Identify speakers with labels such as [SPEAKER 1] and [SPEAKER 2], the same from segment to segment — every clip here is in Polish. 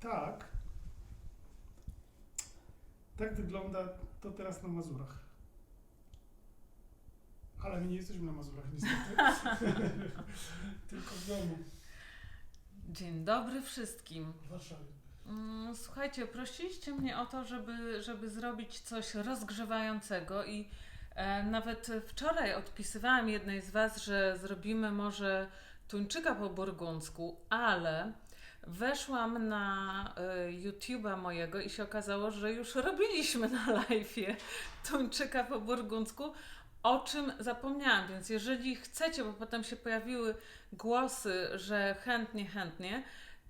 [SPEAKER 1] Tak. Tak wygląda to teraz na Mazurach. Ale my nie jesteśmy na Mazurach, niestety. Tylko w domu,
[SPEAKER 2] Dzień dobry wszystkim.
[SPEAKER 1] w Warszawie.
[SPEAKER 2] Mm, Słuchajcie, prosiliście mnie o to, żeby, żeby zrobić coś rozgrzewającego i e, nawet wczoraj odpisywałam jednej z Was, że zrobimy może tuńczyka po burgundzku, ale weszłam na e, YouTube'a mojego i się okazało, że już robiliśmy na live'ie tuńczyka po burgundzku, o czym zapomniałam, więc jeżeli chcecie, bo potem się pojawiły głosy, że chętnie, chętnie,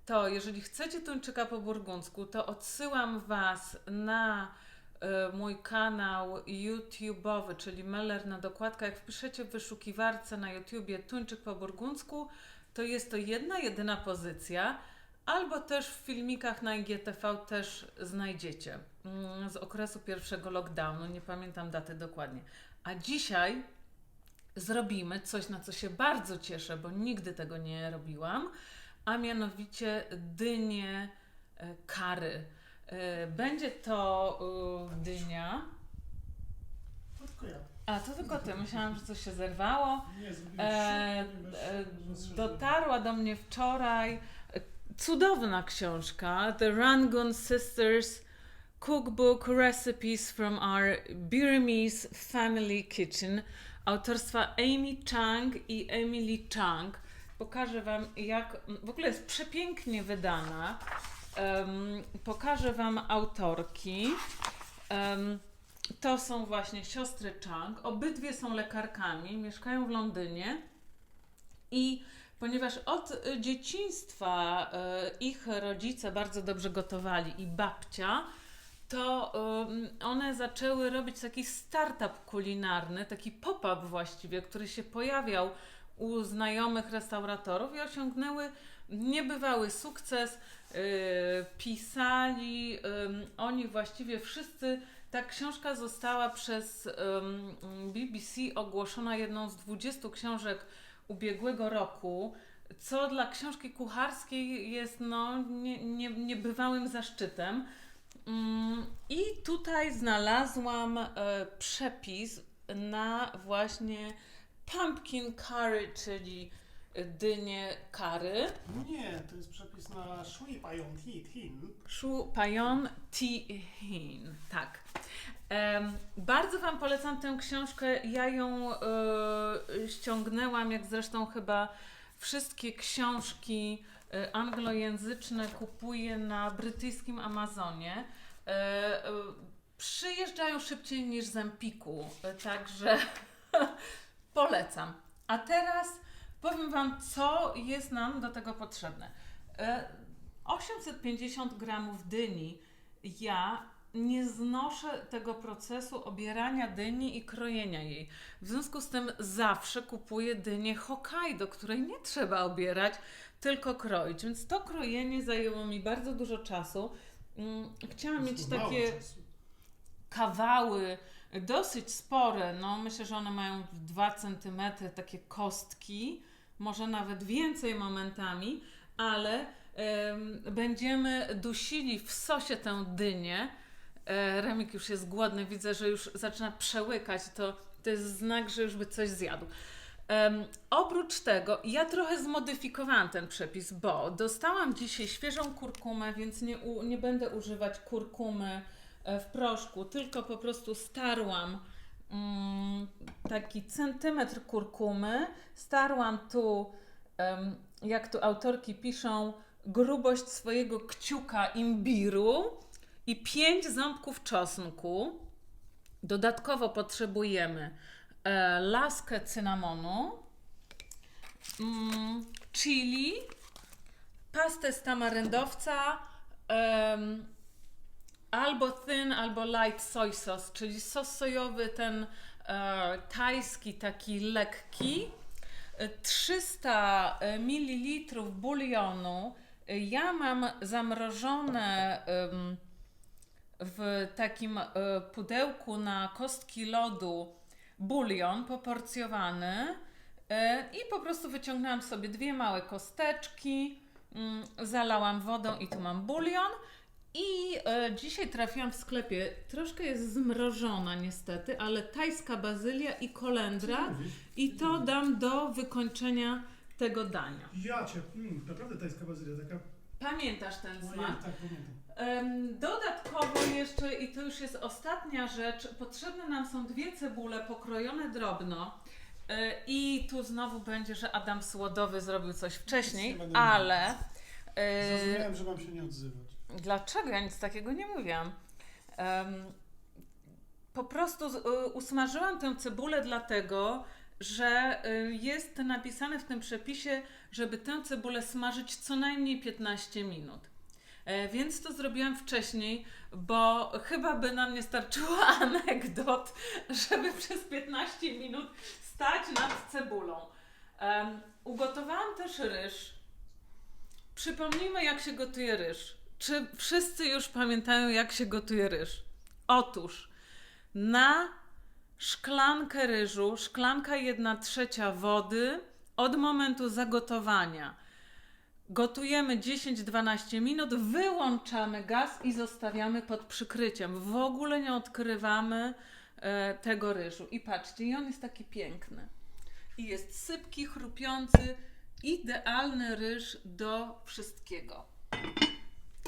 [SPEAKER 2] to jeżeli chcecie tuńczyka po burgundzku, to odsyłam Was na e, mój kanał YouTube'owy, czyli Meller na dokładka. Jak wpiszecie w wyszukiwarce na YouTubie tuńczyk po burgundzku, to jest to jedna, jedyna pozycja, albo też w filmikach na IGTV też znajdziecie mm, z okresu pierwszego lockdownu, nie pamiętam daty dokładnie. A dzisiaj zrobimy coś, na co się bardzo cieszę, bo nigdy tego nie robiłam a mianowicie dynię e, kary. E, Będzie to dynia.
[SPEAKER 1] To tylko ja.
[SPEAKER 2] A to tylko ty, myślałam, że coś się zerwało.
[SPEAKER 1] Nie,
[SPEAKER 2] E, dotarła do mnie wczoraj cudowna książka The Rangoon Sisters Cookbook Recipes from Our Burmese Family Kitchen autorstwa Amy Chang i Emily Chang. Pokażę Wam, jak w ogóle jest przepięknie wydana. Em, pokażę Wam autorki. Em, to są właśnie siostry Chang. Obydwie są lekarkami, mieszkają w Londynie. I ponieważ od y, dzieciństwa y, ich rodzice bardzo dobrze gotowali i babcia, to ym, one zaczęły robić taki startup kulinarny, taki pop-up właściwie, który się pojawiał u znajomych restauratorów i osiągnęły niebywały sukces. Pisali oni właściwie wszyscy. Ta książka została przez BBC ogłoszona jedną z 20 książek ubiegłego roku, co dla książki kucharskiej jest no, nie, nie, niebywałym zaszczytem. Mm, I tutaj znalazłam e, przepis na właśnie pumpkin curry, czyli dynię curry.
[SPEAKER 1] Nie, to jest przepis na Shui Payon Thi Thin.
[SPEAKER 2] Shu Payon Ti Hin. Tak. Bardzo Wam polecam tę książkę. Ja ją e, ściągnęłam, jak zresztą chyba wszystkie książki e, anglojęzyczne kupuję na brytyjskim Amazonie. E, przyjeżdżają szybciej niż z Empiku, e, także polecam. A teraz powiem Wam, co jest nam do tego potrzebne. E, 850 gramów dyni. Ja nie znoszę tego procesu obierania dyni i krojenia jej. W związku z tym zawsze kupuję dynię Hokkaido, której nie trzeba obierać, tylko kroić. Więc to krojenie zajęło mi bardzo dużo czasu. Mm, Chciałam mieć takie
[SPEAKER 1] czasu.
[SPEAKER 2] kawały dosyć spore, no myślę, że one mają 2 cm, takie kostki, może nawet więcej momentami, ale em, będziemy dusili w sosie tę dynię. E, Remik już jest głodny, widzę, że już zaczyna przełykać, to, to jest znak, że już by coś zjadł. Em, oprócz tego, ja trochę zmodyfikowałam ten przepis, bo dostałam dzisiaj świeżą kurkumę, więc nie, u, nie będę używać kurkumy e, w proszku, tylko po prostu starłam mm, taki centymetr kurkumy, starłam tu, em, jak tu autorki piszą, grubość swojego kciuka imbiru i pięć ząbków czosnku. Dodatkowo potrzebujemy e, laskę cynamonu, mm, chili, pastę z tamaryndowca, albo thin, albo light soy sauce, czyli sos sojowy, ten e, tajski, taki lekki, e, 300 ml bulionu. E, Ja mam zamrożone w takim e, pudełku na kostki lodu bulion poporcjowany e, i po prostu wyciągnęłam sobie dwie małe kosteczki, mm, zalałam wodą i tu mam bulion. I e, dzisiaj trafiłam w sklepie, troszkę jest zmrożona niestety, ale tajska bazylia i kolendra i to dam do wykończenia tego dania.
[SPEAKER 1] Ja cię, mm, naprawdę tajska bazylia, taka...
[SPEAKER 2] Pamiętasz ten
[SPEAKER 1] Ojej,
[SPEAKER 2] smak?
[SPEAKER 1] tak, pamiętam.
[SPEAKER 2] Dodatkowo jeszcze, i to już jest ostatnia rzecz, potrzebne nam są dwie cebule pokrojone drobno. E, I tu znowu będzie, że Adam Słodowy zrobił coś wcześniej, ale. e,
[SPEAKER 1] Zrozumiałem, że mam się nie odzywać.
[SPEAKER 2] Dlaczego? Ja nic takiego nie mówiłam. Po prostu y, usmażyłam tę cebulę dlatego, że jest napisane w tym przepisie, żeby tę cebulę smażyć co najmniej 15 minut. E, Więc to zrobiłam wcześniej, bo chyba by nam nie starczyło anegdot, żeby przez 15 minut stać nad cebulą. Em, ugotowałam też ryż. Przypomnijmy, jak się gotuje ryż. Czy wszyscy już pamiętają, jak się gotuje ryż? Otóż na szklankę ryżu, szklanka 1 trzecia wody od momentu zagotowania. Gotujemy 10-12 minut, wyłączamy gaz i zostawiamy pod przykryciem. W ogóle nie odkrywamy e, tego ryżu. I patrzcie, i on jest taki piękny. I jest sypki, chrupiący, idealny ryż do wszystkiego.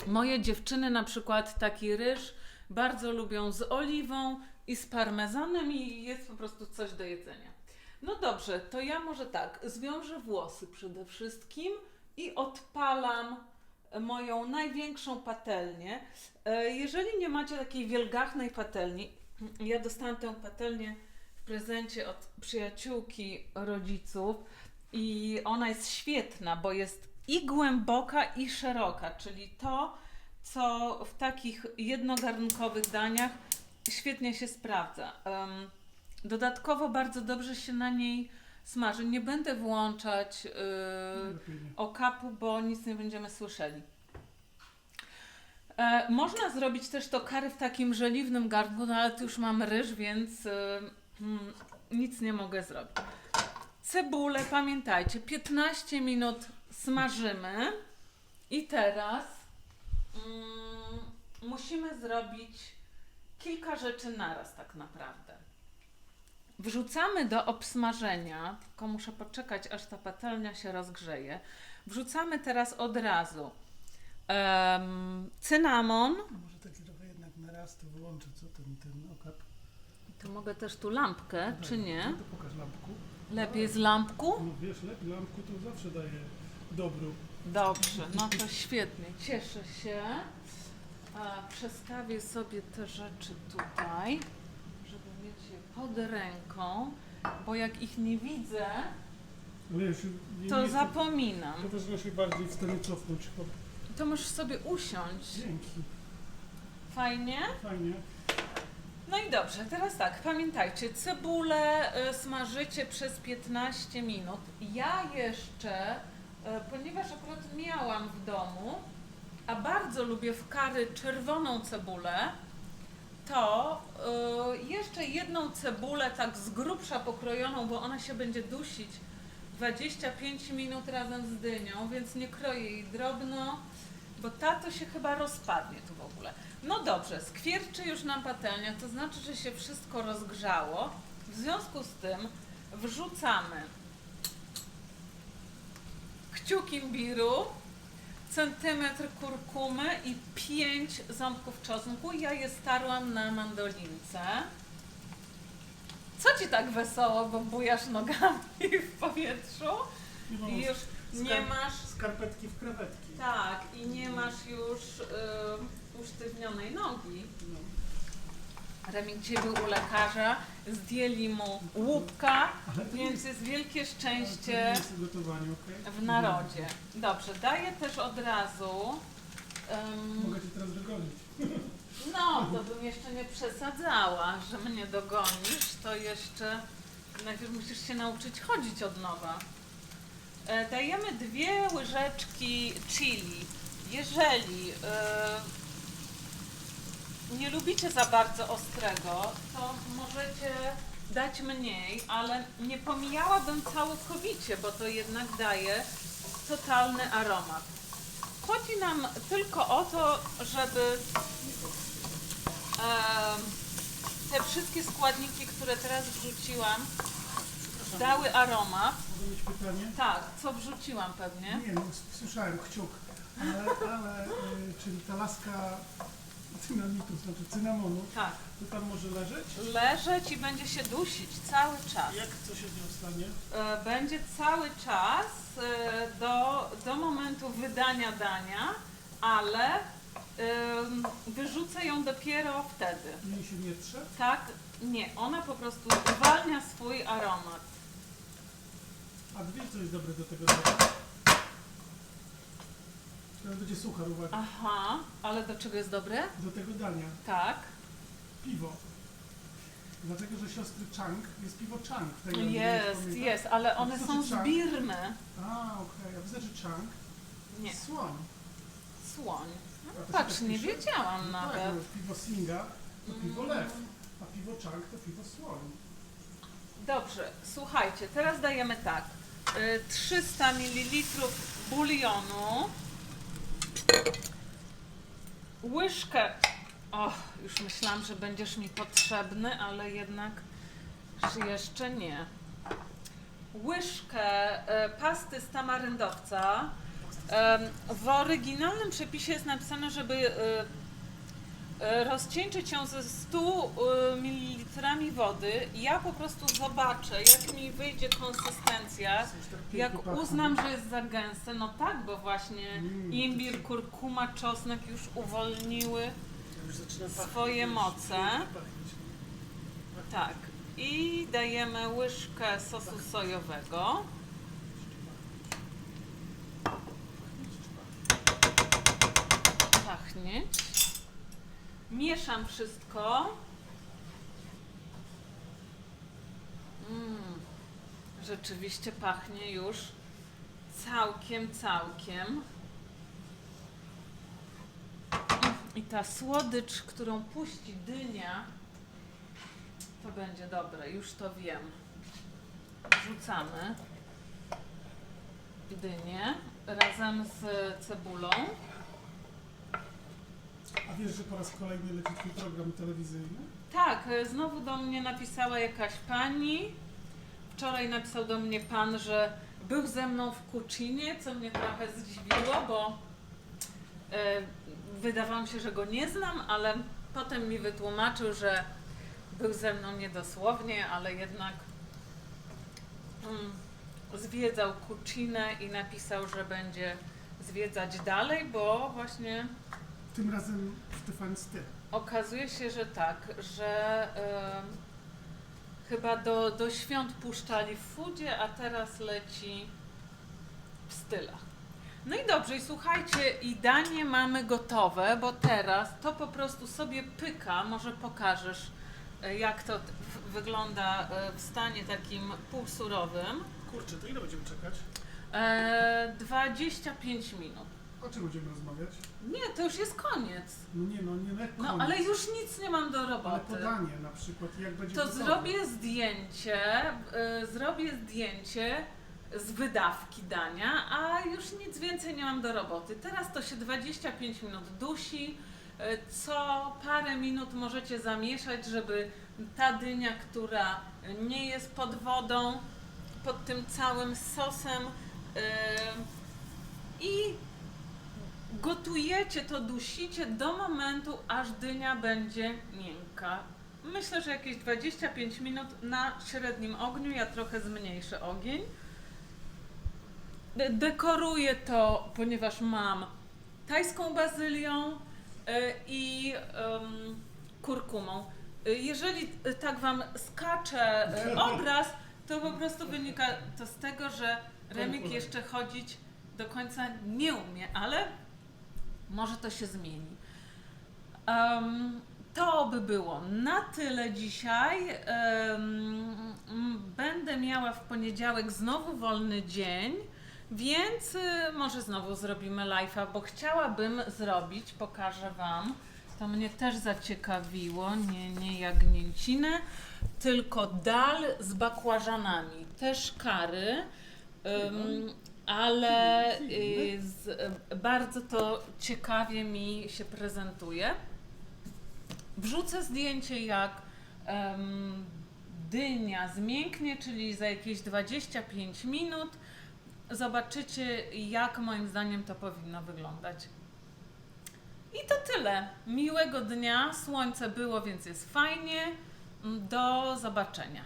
[SPEAKER 2] Moje dziewczyny na przykład taki ryż bardzo lubią z oliwą i z parmezanem i jest po prostu coś do jedzenia. No dobrze, to ja może tak, zwiążę włosy przede wszystkim i odpalam moją największą patelnię. E, Jeżeli nie macie takiej wielgachnej patelni, ja dostałam tę patelnię w prezencie od przyjaciółki rodziców i ona jest świetna, bo jest i głęboka, i szeroka, czyli to, co w takich jednogarnkowych daniach świetnie się sprawdza. Dodatkowo bardzo dobrze się na niej smaży. Nie będę włączać yy, okapu, bo nic nie będziemy słyszeli. E, można zrobić też to kary w takim żeliwnym garnku, no ale tu już mam ryż, więc mm, nic nie mogę zrobić. Cebulę, pamiętajcie, 15 minut smażymy i teraz mm, musimy zrobić kilka rzeczy naraz tak naprawdę. Wrzucamy do obsmażenia, tylko muszę poczekać, aż ta patelnia się rozgrzeje. Wrzucamy teraz od razu em, cynamon.
[SPEAKER 1] A Może taki trochę jednak na raz to wyłączę, co ten, ten okap.
[SPEAKER 2] To mogę też tu lampkę, czy nie?
[SPEAKER 1] No to pokaż lampku.
[SPEAKER 2] Lepiej z lampku?
[SPEAKER 1] No wiesz, lepiej lampku to zawsze daje dobru.
[SPEAKER 2] Dobrze, no to świetnie, cieszę się. A, przestawię sobie te rzeczy tutaj, pod ręką, bo jak ich nie widzę,
[SPEAKER 1] No wiesz, nie,
[SPEAKER 2] to
[SPEAKER 1] nie
[SPEAKER 2] zapominam.
[SPEAKER 1] To też że się bardziej w stanie cofnąć. O,
[SPEAKER 2] To możesz sobie usiąść.
[SPEAKER 1] dzięki,
[SPEAKER 2] Fajnie?
[SPEAKER 1] fajnie.
[SPEAKER 2] No i dobrze, teraz tak, pamiętajcie, cebulę y, smażycie przez 15 minut. Ja jeszcze, y, ponieważ akurat miałam w domu, a bardzo lubię w kary czerwoną cebulę, to y, jeszcze jedną cebulę tak z grubsza pokrojoną, bo ona się będzie dusić 25 minut razem z dynią, więc nie kroję jej drobno, bo ta to się chyba rozpadnie tu w ogóle. No dobrze, skwierczy już nam patelnia, to znaczy, że się wszystko rozgrzało. W związku z tym wrzucamy kciuk imbiru, centymetr kurkumy i 5 ząbków czosnku. Ja je starłam na mandolince. Co ci tak wesoło, bo bujasz nogami w powietrzu
[SPEAKER 1] I
[SPEAKER 2] już nie masz
[SPEAKER 1] Skarpetki w krewetki.
[SPEAKER 2] tak, i nie masz już y, usztywnionej nogi.
[SPEAKER 1] No.
[SPEAKER 2] Remik dzisiaj był u lekarza, zdjęli mu łupka, więc jest wielkie szczęście w narodzie. Dobrze, daję też od razu.
[SPEAKER 1] Mogę cię teraz dogonić.
[SPEAKER 2] no, to bym jeszcze nie przesadzała, że mnie dogonisz, to jeszcze najpierw musisz się nauczyć chodzić od nowa. E, dajemy dwie łyżeczki chili. Jeżeli e, nie lubicie za bardzo ostrego, to możecie dać mniej, ale nie pomijałabym całkowicie, bo to jednak daje totalny aromat. chodzi nam tylko o to, żeby em, te wszystkie składniki, które teraz wrzuciłam, dały aromat.
[SPEAKER 1] mogę mieć pytanie?
[SPEAKER 2] Tak, co wrzuciłam pewnie.
[SPEAKER 1] Nie, no słyszałem kciuk, ale, ale y, czyli ta laska cynamitu, znaczy cynamonu,
[SPEAKER 2] Tak.
[SPEAKER 1] to tam może leżeć?
[SPEAKER 2] Leżeć i będzie się dusić cały czas.
[SPEAKER 1] Jak co się z nią stanie?
[SPEAKER 2] E, będzie cały czas e, do, do momentu wydania dania, ale em, wyrzucę ją dopiero wtedy.
[SPEAKER 1] Jej się nie trze?
[SPEAKER 2] Tak? Nie, ona po prostu uwalnia swój aromat.
[SPEAKER 1] A wiesz co jest dobre do tego dania? Teraz będzie suchar, uwaga.
[SPEAKER 2] Aha, ale do czego jest dobre?
[SPEAKER 1] Do tego dania.
[SPEAKER 2] Tak.
[SPEAKER 1] Piwo. Dlatego, że siostry Chang, jest piwo Chang w rodzinie,
[SPEAKER 2] Jest, jest, ale one są
[SPEAKER 1] czy
[SPEAKER 2] z? Birmy.
[SPEAKER 1] A, okej, a w znaczy Chang?
[SPEAKER 2] Nie,
[SPEAKER 1] Słoń.
[SPEAKER 2] słoń.
[SPEAKER 1] A
[SPEAKER 2] No
[SPEAKER 1] to się
[SPEAKER 2] patrz,
[SPEAKER 1] tak
[SPEAKER 2] nie
[SPEAKER 1] pisze?
[SPEAKER 2] wiedziałam
[SPEAKER 1] No Tak,
[SPEAKER 2] nawet.
[SPEAKER 1] no, piwo Singa to piwo
[SPEAKER 2] Mm.
[SPEAKER 1] lew, a piwo Chang to piwo słoń.
[SPEAKER 2] Dobrze, słuchajcie, teraz dajemy tak. y, 300 ml bulionu. Łyżkę. Och, już myślałam, że będziesz mi potrzebny, ale jednak jeszcze nie. Łyżkę y, pasty z tamaryndowca. W oryginalnym przepisie jest napisane, żeby y, rozcieńczyć ją ze 100 ml wody. Ja po prostu zobaczę, jak mi wyjdzie konsystencja.
[SPEAKER 1] Tak
[SPEAKER 2] Jak uznam, że jest za gęste, no tak, bo właśnie
[SPEAKER 1] Mm,
[SPEAKER 2] imbir, kurkuma, czosnek już uwolniły. Swoje moce. Tak. I dajemy łyżkę sosu sojowego. Pachnieć. Mieszam wszystko. Mm, rzeczywiście pachnie już całkiem, całkiem. I ta słodycz, którą puści dynia, to będzie dobre, już to wiem. Wrzucamy dynię razem z cebulą.
[SPEAKER 1] Wiesz, że po raz kolejny leci program telewizyjny?
[SPEAKER 2] Tak, e, znowu do mnie napisała jakaś pani. Wczoraj napisał do mnie pan, że był ze mną w Kuczynie, co mnie trochę zdziwiło, bo e, wydawało mi się, że go nie znam, ale potem mi wytłumaczył, że był ze mną niedosłownie, ale jednak mm, zwiedzał Kuczynę i napisał, że będzie zwiedzać dalej, bo właśnie
[SPEAKER 1] Tym razem w TVN Styl.
[SPEAKER 2] Okazuje się, że tak, że chyba do, do świąt puszczali w Foodzie, a teraz leci w stylach. No i dobrze, i słuchajcie, i danie mamy gotowe, bo teraz to po prostu sobie pyka, może pokażesz e, jak to t- w- wygląda e, w stanie takim półsurowym.
[SPEAKER 1] Kurczę, to ile będziemy czekać?
[SPEAKER 2] E, 25 minut.
[SPEAKER 1] O czym będziemy rozmawiać?
[SPEAKER 2] Nie, to już jest koniec.
[SPEAKER 1] No nie, no nie lekko.
[SPEAKER 2] No ale już nic nie mam do
[SPEAKER 1] Ale
[SPEAKER 2] roboty.
[SPEAKER 1] podanie na przykład, jak będzie
[SPEAKER 2] To
[SPEAKER 1] gotowe.
[SPEAKER 2] zrobię zdjęcie, y, zrobię zdjęcie z wydawki dania, a już nic więcej nie mam do roboty. Teraz to się 25 minut dusi. y, Co parę minut możecie zamieszać, żeby ta dynia, która nie jest pod wodą, pod tym całym sosem y, i gotujecie to, dusicie do momentu, aż dynia będzie miękka. Myślę, że jakieś 25 minut na średnim ogniu, ja trochę zmniejszę ogień. De- dekoruję to, ponieważ mam tajską bazylią y, i kurkumą. Y, Jeżeli y, tak Wam skacze obraz, to po prostu wynika to z tego, że Remik jeszcze chodzić do końca nie umie, ale może to się zmieni. Em, to by było na tyle dzisiaj. Em, m, będę miała w poniedziałek znowu wolny dzień, więc y, może znowu zrobimy live'a, bo chciałabym zrobić, pokażę Wam. To mnie też zaciekawiło, nie, nie jagnięcinę, tylko dal z bakłażanami, też kary. Ym, ale y, z, bardzo to ciekawie mi się prezentuje. Wrzucę zdjęcie, jak em, dynia zmięknie, czyli za jakieś 25 minut. Zobaczycie, jak moim zdaniem to powinno wyglądać. I to tyle. Miłego dnia. Słońce było, więc jest fajnie. Do zobaczenia.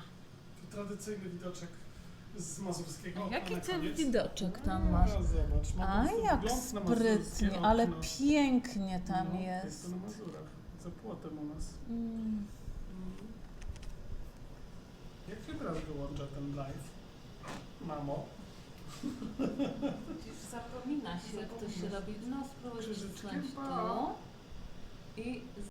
[SPEAKER 1] Tradycyjny widoczek z Mazurskiego. okna
[SPEAKER 2] Jaki ty
[SPEAKER 1] koniec.
[SPEAKER 2] widoczek tam
[SPEAKER 1] A,
[SPEAKER 2] masz?
[SPEAKER 1] Zobacz, ma po
[SPEAKER 2] A jak sprytnie, ale
[SPEAKER 1] okno.
[SPEAKER 2] pięknie tam
[SPEAKER 1] No,
[SPEAKER 2] jest.
[SPEAKER 1] to na Mazurach, za płotem u nas.
[SPEAKER 2] Mm.
[SPEAKER 1] Mm. Jaki brat wyłącza ten live? Mamo?
[SPEAKER 2] Zapomina się, jak to się robi. No, spróbuj tu i